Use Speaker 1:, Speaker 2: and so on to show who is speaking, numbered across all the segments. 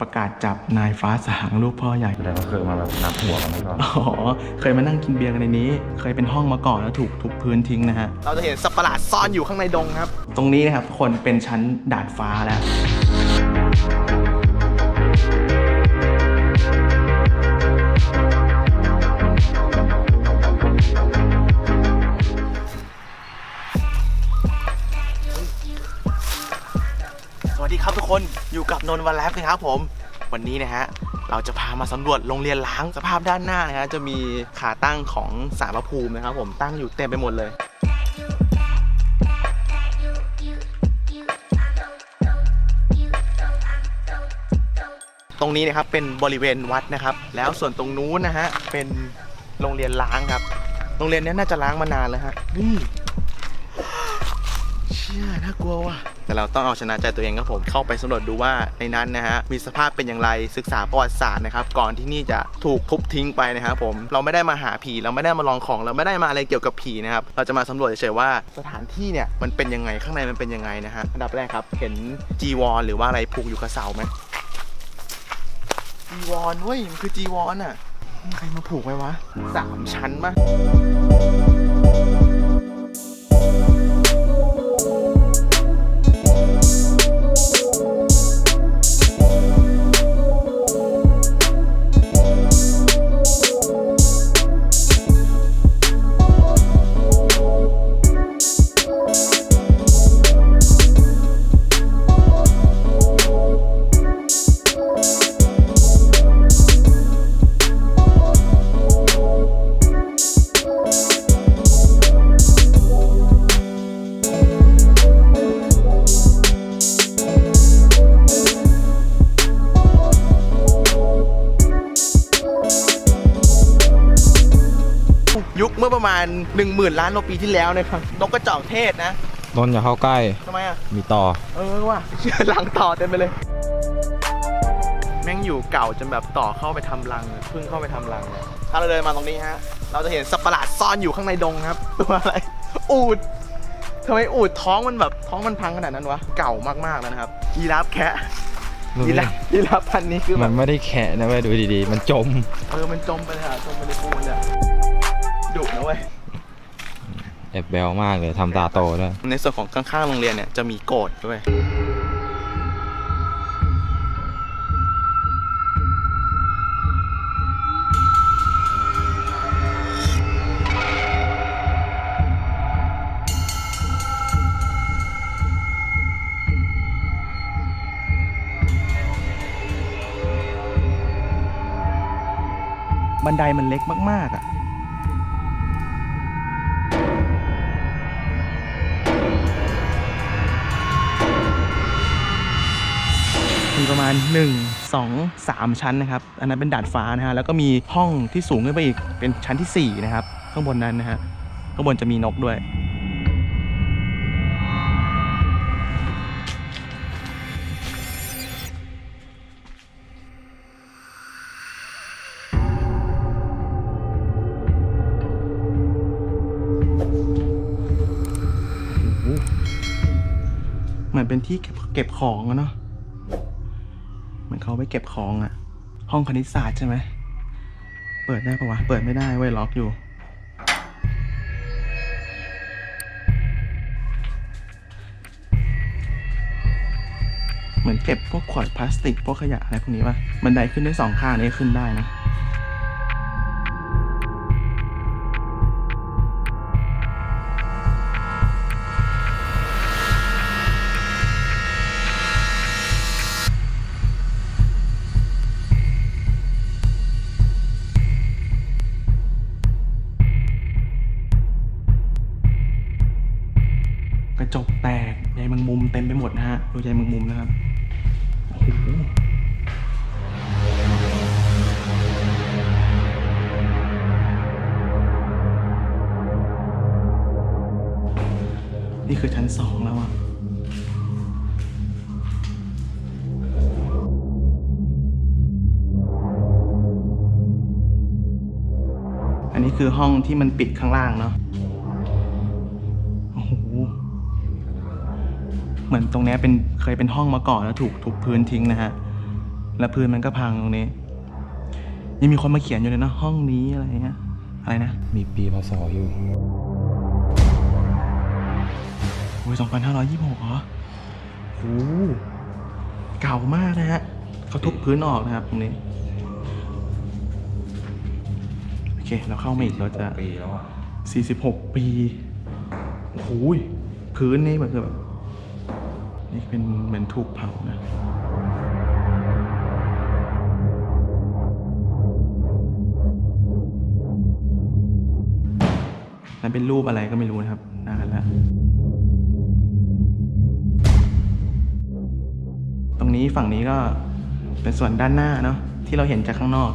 Speaker 1: ประกาศจับนายฟ้าสางลูกพ่อใหญ่
Speaker 2: แล้วก็เคยมาแบบนับหัวกันมาก่อน
Speaker 1: อ๋อ เคยมานั่งกินเบียร์กันในนี้ เคยเป็นห้องมาก่อนแล้วถูกทุบพื้นทิ้งนะฮะ
Speaker 3: เราจะเห็นสัตว์ประหลาดซ่อนอยู่ข้างในดงครับ
Speaker 1: ตรงนี้นะครับทุกคนเป็นชั้นดาดฟ้าแล้ว
Speaker 3: วัสดีครับทุกคนอยู่กับนนท์วันแลบนะครับผม วันนี้นะฮะเราจะพามาสำรวจโรงเรียนล้างสภาพด้านหน้านะฮะจะมีขาตั้งของสารพระภูมินะครับผมตั้งอยู่เต็มไปหมดเลยตรงนี้นะครับเป็นบริเวณวัดนะครับ แล้วส่วนตรงนู้นนะฮะเป็นโรงเรียนล้างครับ โรงเรียนนี้น่าจะล้างมานานแล้วฮะนี่เชี่ยน่ากลัวว่ะ แต่เราต้องเอาชนะใจตัวเองครับผมเข้าไปสำรวจดูว่าในนั้นนะฮะมีสภาพเป็นอย่างไรศึกษาประวัติศาสตร์นะครับก่อนที่นี่จะถูกทุบทิ้งไปนะครับผมเราไม่ได้มาหาผีเราไม่ได้มาลองของเราไม่ได้มาอะไรเกี่ยวกับผีนะครับเราจะมาสำรวจเฉยๆว่าสถานที่เนี่ยมันเป็นยังไงข้างในมันเป็นยังไงนะฮะอันดับแรกครับเห็นจีวรหรือว่าอะไรผูกอยู่กับเสาไหมจีวรเว้ยมันคือจีวรอะใครมาผูกไว้วะสามชั้นปะ 1 0,000 ล้านปีที่แล้วนะครับนกกระจอกเทศนะ
Speaker 2: นนท์อย่าเข้าใกล้
Speaker 3: ทำไมอะ
Speaker 2: มีต่อ
Speaker 3: เออว่ะ หลังต่อเต็มไปเลย แม่งอยู่เก่าจนแบบต่อเข้าไปทำรังอะเพิ่งเข้าไปทำรังอะถ้าเราเดินมาตรงนี้ฮะ เราจะเห็นสัตว์ประหลาดซ่อนอยู่ข้างในดงครับ ตัวอะไร อูดทำไมอูดท้องมันแบบท้องมันพังขนาดนั้นวะ เก่ามากๆแล้วนะครับ ยีราฟแคะยีราฟยีราฟพันธุ์นี้คือแบ
Speaker 2: มั
Speaker 3: บ
Speaker 2: นไม่ได้แขะนะเว้ยดูดีๆ มันจม
Speaker 3: เออ มันจมไปเลยอะจมไปในปูนเลยอะดุนะเว้ย
Speaker 2: แอบแบลมากเลยทำตาโตด้วย
Speaker 3: ในส่วนของข้างๆโรงเรียนเนี่ยจะมีโกดด้วย
Speaker 1: บันไดมันเล็กมากๆอะ ประมาณ 1 2 3 ชั้นนะครับ อันนั้นเป็นดาดฟ้านะฮะ แล้วก็มีห้องที่สูงขึ้นไปอีก เป็นชั้นที่ 4 นะครับ ข้างบนนั้นนะฮะ ข้างบนจะมีนกด้วย เหมือนเป็นที่เก็บของอะเนาะ เขาไปเก็บของอะห้องคณิตศาสตร์ใช่ไหม เปิดได้ปะวะ เปิดไม่ได้ไว้ล็อกอยู่ เหมือนเก็บพวกขวดพลาสติก พวกขยะอะไรพวกนี้ปะบันไดขึ้นได้สองข้างนี้ขึ้นได้นะ ระจกแตกใยแมงมุมเต็มไปหมดนะฮะดูใยแมงมุมนะครับโอ้โหนี่คือชั้นสองแล้วอะอันนี้คือห้องที่มันปิดข้างล่างเนาะ เหมือนตรงเนี้ยเป็นเคยเป็นห้องมาก่อนแล้วถูกทุบพื้นทิ้งนะฮะ
Speaker 3: และพื้นมันก็พังตรงนี้ ยังมีคนมาเขียนอยู่เลยนะห้องนี้อะไรเงี้ย อะไรนะ
Speaker 2: มีปีพศอยู่
Speaker 3: โอ้ยสองพันห้าร้อยยี่สิบหกเหรอโอ้โหเก่ามากนะฮะเขาทุบพื้นออกนะครับตรงนี้ โอเค เราเข้ามาอีกเราจะ
Speaker 2: ปีแล้วอะ
Speaker 3: 46 ปีโอ้โหยพื้นนี่มันคือแบบ นี่เป็นเหมือนถูกเผานะนั่นเป็นรูปอะไรก็ไม่รู้นะครับนานแล้วตรงนี้ฝั่งนี้ก็เป็นส่วนด้านหน้าเนาะที่เราเห็นจากข้างนอก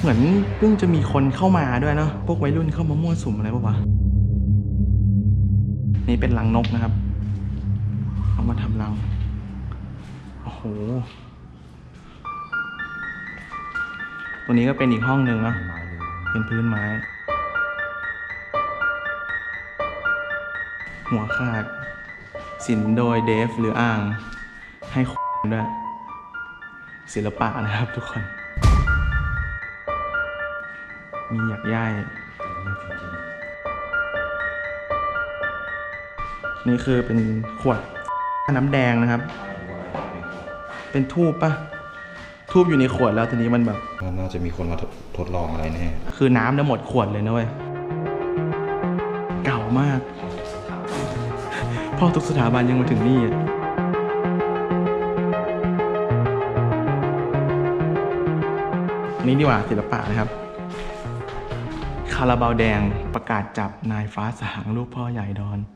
Speaker 3: เหมือนเพิ่งจะมีคนเข้ามาด้วยเนาะพวกวัยรุ่นเข้ามามั่วสุมอะไรปะวะ นี่เป็นรังนกนะครับ เอามาทำรัง โอ้โห ตัวนี้ก็เป็นอีกห้องหนึ่งเนาะเป็นพื้นไม้ หัวขาด สินโดยเดฟหรืออ่าง ให้ด้วย ศิลปะนะครับทุกคน มีหยักย่าย นี่คือเป็นขวดน้ำแดงนะครับ เป็นทูบปะทูบอยู่ในขวดแล้วทีนี้มันแบบ
Speaker 2: ก็น่าจะมีคนมาทดทดลองอะไรแน่
Speaker 3: คือน้ำเนี่ยหมดขวดเลยนะเว้ย เก่ามาก พ่อทุกสถาบันยังมาถึงนี่อะอันนี้ดีกว่าศิลปะนะครับ คาราบาวแดงประกาศจับนายฟ้าสางลูกพ่อใหญ่ดอน
Speaker 2: อะไรเนี่ย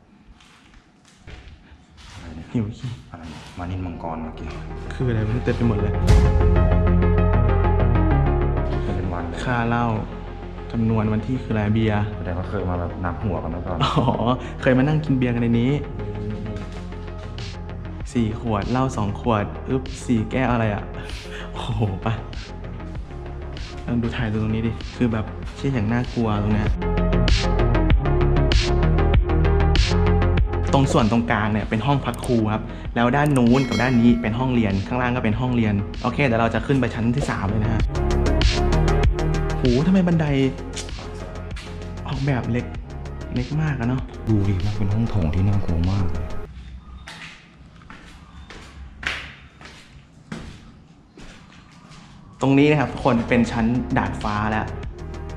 Speaker 3: หิวขี้
Speaker 2: อะไรเนี่ยมานินมังกรเมื่อกี้
Speaker 3: คืออะไรมันเต็มไปหมดเลย
Speaker 2: เป็นวันเลย
Speaker 3: ค่าเหล้าจำนวนวันที่คืออะไรเบียร์
Speaker 2: แสดงว่าเคยมาแบบนับหัวกันมาก่อน
Speaker 3: อ๋อเคยมานั่งกินเบียร์กันในนี้สี่ขวดเหล้าสองขวดอึ๊บสี่แก้วอะไรอะโอ้โหปะลองดูถ่ายดูตรงนี้ดิ คือแบบเชี่ยอย่างน่ากลัวตรงเนี้ย ตรงส่วนตรงกลางเนี่ยเป็นห้องพักครูครับแล้วด้านนู้นกับด้านนี้เป็นห้องเรียนข้างล่างก็เป็นห้องเรียนโอเคเดี๋ยวเราจะขึ้นไปชั้นที่สามเลยนะฮะโหทำไมบันไดออกแบบเล็กเล็กมากอะเนาะ
Speaker 2: ดูดิมันเป็นห้องโถงที่น่ากลัวมากเลย
Speaker 3: ตรงนี้นะครับทุกคนเป็นชั้นดาดฟ้าแล้ว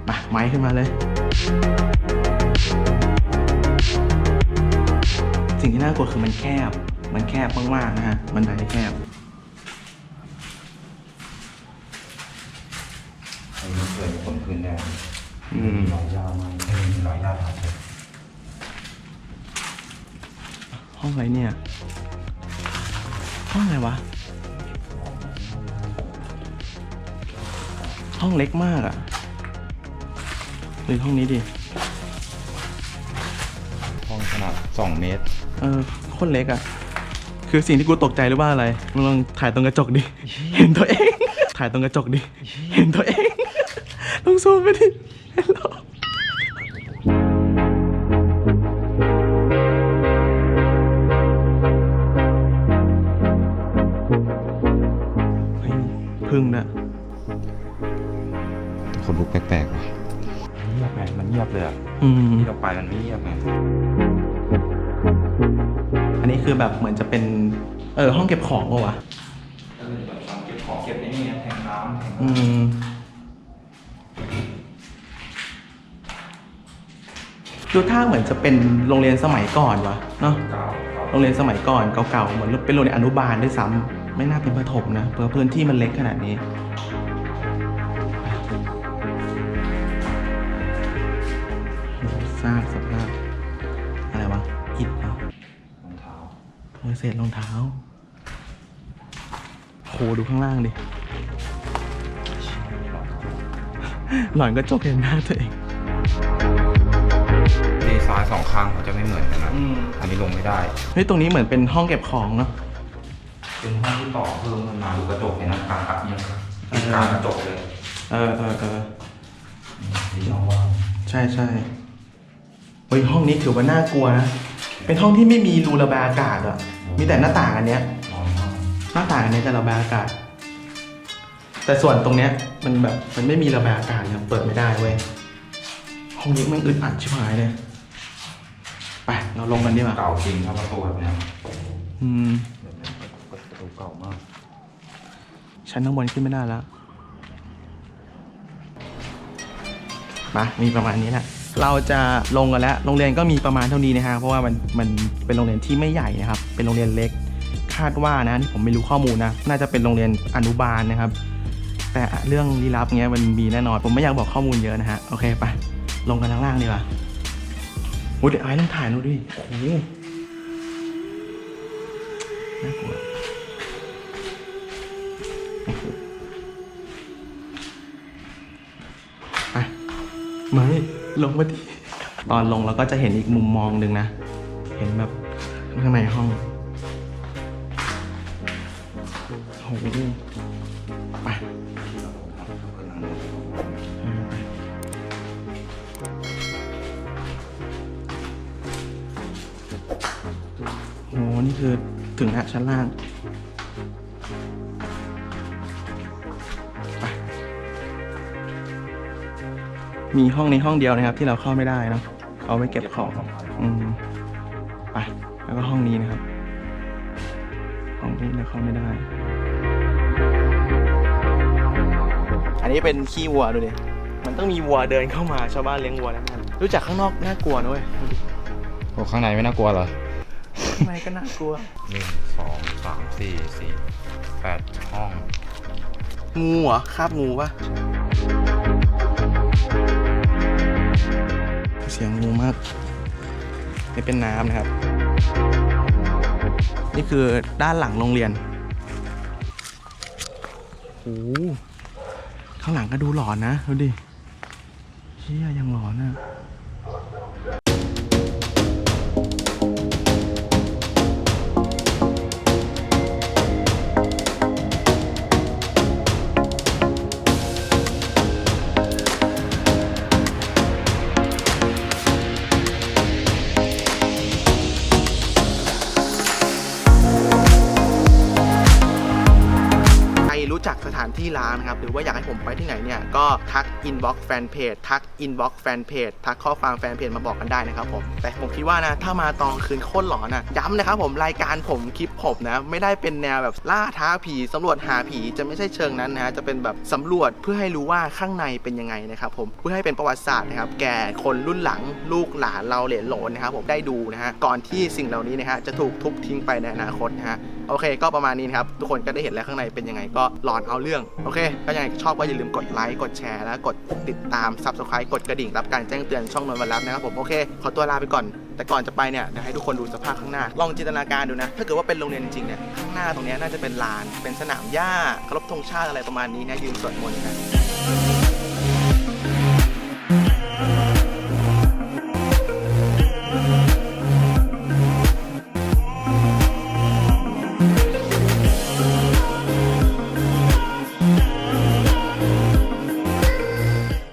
Speaker 3: มาไม้ขึ้นมาเลย สิ่งที่น่ากลัวคือมันแคบ มันแคบมากๆนะฮะมันไดแคบ
Speaker 2: อันนี้เคยมีคนขึ้นแน่
Speaker 3: อืม
Speaker 2: รอยยาวมากเออมีรอยยาวทับเลย
Speaker 3: ห้องอะไรเนี่ย ห้องอะไรวะ ห้องเล็กมากอะหรือห้องนี้ดิ
Speaker 2: ห้อง ขนาด2เมตร
Speaker 3: เออโคตรเล็กอะคือสิ่งที่กูตกใจรู้ว่าอะไรมึงลองถ่ายตรงกระจกดิ เห็นตัวเอง ถ่ายตรงกระจกดิ เห็นตัวเอง ลองซูมไปดิเห็นเหรอเฮ้ยพึ่งนะ
Speaker 2: คนลุกแปลกๆว่ะเงียบไงมันเงียบเลยอะ
Speaker 3: อืม
Speaker 2: ที่เราไปมันไม่เงียบไง
Speaker 3: อันนี้ คือแบบเหมือนจะเป็น เออห้องเก็บของปะวะ
Speaker 2: เออแบบเก็บของเก็บในนี่แทงน้ำแทง
Speaker 3: อืมดูท่าเหมือนจะเป็นโรงเรียนสมัยก่อนวะเนาะ
Speaker 2: เก่า
Speaker 3: โรงเรียนสมัยก่อนเก่าๆ เหมือนเป็นโรงเรียนอนุบาลด้วยซ้ำไม่น่าเป็นประถมนะเพราะพื้นที่มันเล็กขนาดนี้โหซากสภ เอ
Speaker 2: อเศ
Speaker 3: ษรองเท้าโหดูข้างล่างดิ หล่อนก็จกเห็นหน้าตัวเอง
Speaker 2: ดีไซน์สองข้างเขาจะไม่เหมือนกันนะ
Speaker 3: อืม
Speaker 2: อันนี้ลงไม่ได้
Speaker 3: เฮ้ยตรงนี้เหมือนเป็นห้องเก็บของเนาะ
Speaker 2: เป็นห้องที่ต่อเพิ่มขึ้นมาดูกระจกเห็นนะกลางกับยังกลางกระจกเลย
Speaker 3: เออเออเออ
Speaker 2: นี่ช่องว่าง
Speaker 3: ใช่ใช่เฮ้ยห้องนี้ถือว่าน่ากลัวนะเป็นห้องที่ไม่มีรูระบายอากาศอะ มีแต่หน้าต่างอันเนี้ย
Speaker 2: ร้อนมาก
Speaker 3: หน้าต่างอันเนี้ยจะระบายอากาศ แต่ส่วนตรงเนี้ยมันแบบมันไม่มีระบายอากาศครับเปิดไม่ได้เว้ย ห้องนี้มันอึดอัดชิบหายเลย ไปเราลงกันดีกว่า
Speaker 2: เก่าจริงครับประตูแบบเนี้ย
Speaker 3: อืม
Speaker 2: ประตูเก่ามาก
Speaker 3: ชั้นข้างบนขึ้นไม่ได้แล้วมามีประมาณนี้แหละ เราจะลงกันแล้ว โรงเรียนก็มีประมาณเท่านี้นะฮะ เพราะว่ามันมันเป็นโรงเรียนที่ไม่ใหญ่นะครับ เป็นโรงเรียนเล็ก คาดว่านะที่ผมไม่รู้ข้อมูลนะ น่าจะเป็นโรงเรียนอนุบาลนะครับ แต่เรื่องลี้ลับเงี้ยมันมีแน่นอน ผมไม่อยากบอกข้อมูลเยอะนะฮะ โอเคไป ลงกันข้างล่างดีกว่าโอ้ยเดี๋ยวไอ้ต้องถ่ายดูดิ โอ้โหน่ากลัวโอ้โหไปไม่ ลงมาดิตอนลงเราก็จะเห็นอีกมุมมองหนึ่งนะ เห็นแบบข้างในห้องโหไปโอ้โหนี่คือถึงแล้วชั้นล่าง มีห้องนี้ห้องเดียวนะครับที่เราเข้าไม่ได้เนอะเอาไว้เก็บของอืมไปแล้วก็ห้องนี้นะครับ ห้องนี้เราเข้าไม่ได้ อันนี้เป็นขี้วัวดูดิมันต้องมีวัวเดินเข้ามาชาวบ้านเลี้ยงวัวแล้วกันรู้จักข้างนอกน่ากลัวนะเว้ยดูดิ
Speaker 2: โอ้ข้างในไม่น่ากลัวเหรอ
Speaker 3: ข้างในก็น่ากลัว
Speaker 2: หนึ่งสองสามสี่สี่แปดห้อง
Speaker 3: งูเหรอคาบงูปะ เสียงงูมากนี่เป็นน้ำนะครับ นี่คือด้านหลังโรงเรียนโอ้โหข้างหลังก็ดูหลอนนะ ดูดิเฮียยังหลอนอะ ที่ร้านะครับหรือว่าอยากให้ผมไปที่ไหนเนี่ยก็ทักอินบ็อกซ์แฟนเพจทักอินบ็อกซ์แฟนเพจทักข้อความแฟนเพจมาบอกกันได้นะครับผมแต่ผมคิดว่านะถ้ามาตอนคืนโคตรหลอนนะย้ำนะครับผมรายการผมคลิปผมนะไม่ได้เป็นแนวแบบล่าท้าผีสำรวจหาผีจะไม่ใช่เชิงนั้นนะฮะจะเป็นแบบสำรวจเพื่อให้รู้ว่าข้างในเป็นยังไงนะครับผมเพื่อให้เป็นประวัติศาสตร์นะครับแก่คนรุ่นหลังลูกหลานเราเหลนโหลนนะครับผมได้ดูนะฮะก่อนที่สิ่งเหล่านี้นะฮะจะถูกทุบทิ้งไปในอนาคตนะฮะโอเค ก็ประมาณนี้นครับทุกคนก็ได้เห็นแล้วข้างในเป็นยังไงก็หลอนเอาเรื่องโอเค ก็ยังไงชอบก็อย่าลืมกดไลค์กดแชร์แล้วกดติดตาม Subscribe กดกระดิ่งรับการแจ้งเตือนช่องนนท์วันรับนะครับผมโอเค ขอตัวลาไปก่อน แต่ก่อนจะไปเนี่ยเดี๋ยวให้ทุกคนดูสภาพข้างหน้า ลองจินตนาการดูนะ ถ้าเกิดว่าเป็นโรงเรียนจริงๆเนี่ยข้างหน้าตรงนี้น่าจะเป็นลาน เป็นสนามหญ้าเคารพธงชาติอะไรประมาณนี้นะยืนสวดมนต์กัน